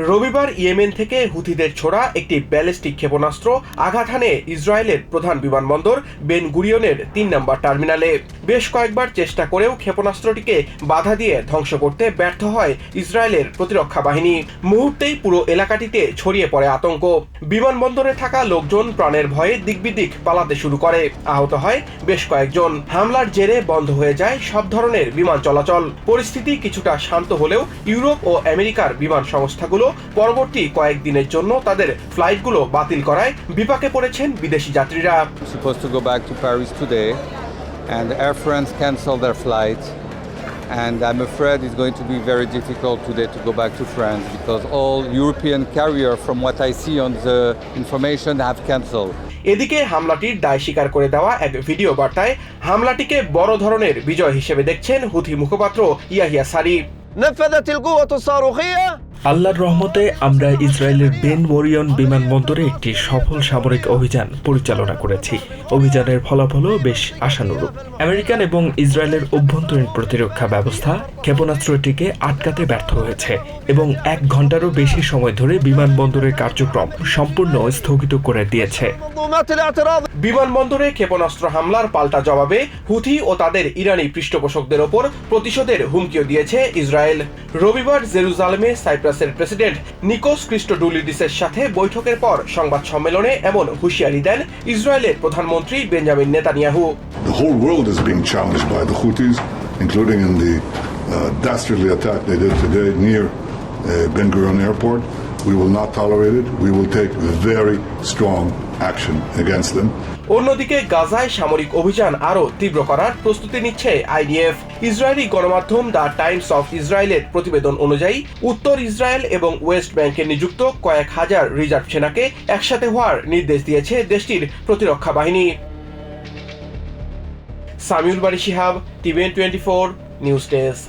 রবিবার ইয়েমেন থেকে হুথিদের ছোড়া একটি ব্যালিস্টিক ক্ষেপণাস্ত্র আঘাত হানে ইসরায়েলের প্রধান বিমানবন্দর বেন গুরিয়নের তিন নম্বর টার্মিনালে। বেশ কয়েকবার চেষ্টা করেও ক্ষেপণাস্ত্রটিকে বাধা দিয়ে ধ্বংস করতে ব্যর্থ হয় ইসরায়েলের প্রতিরক্ষা বাহিনী। মুহূর্তেই পুরো এলাকাটিতে ছড়িয়ে পড়ে আতঙ্ক। বিমানবন্দরে থাকা লোকজন প্রাণের ভয়ে দিকবিদিক পালাতে শুরু করে। আহত হয় বেশ কয়েকজন। হামলার জেরে বন্ধ হয়ে যায় সব ধরনের বিমান চলাচল। পরিস্থিতি কিছুটা শান্ত হলেও ইউরোপ ও আমেরিকার বিমান সংস্থাগুলো পরবর্তী কয়েকদিনের জন্য তাদের ফ্লাইটগুলো বাতিল করায় বিপাকে পড়েছেন বিদেশি যাত্রীরা supposed to go back to Paris today, and Air France canceled their flight. And I'm afraid it's going to be very difficult today to go back to France because all European carriers, from what I see on the information, have cancelled. এদিকে হামলাটির দায় স্বীকার করে দেওয়া এক video বার্তায় হামলাটিকে বড় ধরনের বিজয় হিসেবে দেখছেন হুথি মুখপাত্র ইয়াহিয়া সারি نفذت القوة الصاروخية আল্লাহর রহমতে আমরা ইসরায়েলের বেন মরিয়ন বিমানবন্দরে একটি সফল সামরিক অভিযান পরিচালনা করেছি। অভিযানের ফলাফলও বেশ আশানুরূপ। আমেরিকান এবং ইসরায়েলের অভ্যন্তরীণ প্রতিরক্ষা ব্যবস্থা ক্ষেপণাস্ত্রটিকে আটকাতে ব্যর্থ হয়েছে এবং এক ঘন্টারও বেশি সময় ধরে বিমানবন্দরের কার্যক্রম সম্পূর্ণ স্থগিত করে দিয়েছে। বিমানবন্দরে ক্ষেপণাস্ত্র হামলার পাল্টা জবাবে হুথি ও তাদের ইরানি পৃষ্ঠপোষকদের ওপর প্রতিশোধের হুমকিও দিয়েছে ইসরায়েল। রবিবার জেরুজালেমে সাইপ্রাস সাইপ্রাসের প্রেসিডেন্ট নিকোস ক্রিস্টোডুলিডিসের সাথে বৈঠকের পর সংবাদ সম্মেলনে এমন হুঁশিয়ারি দেন ইসরায়েলের প্রধানমন্ত্রী Benjamin Netanyahu The whole world is being challenged by the Houthis, including in the uh, dastardly attack they did today near uh, Ben Gurion Airport. We will not tolerate it. We will take very strong action against them. অন্যদিকে গাজায় সামরিক অভিযান আরও তীব্র করার প্রস্তুতি নিচ্ছে IDF Israeli গণমাধ্যম দ্য টাইমস অফ ইসরায়েলের প্রতিবেদন অনুযায়ী, উত্তর ইসরায়েল এবং ওয়েস্ট ব্যাংকে নিযুক্ত কয়েক হাজার রিজার্ভ সেনাকে একসাথে হওয়ার নির্দেশ দিয়েছে দেশটির প্রতিরক্ষা বাহিনী সামিউল বাড়ি Sihab TVN twenty four, news desk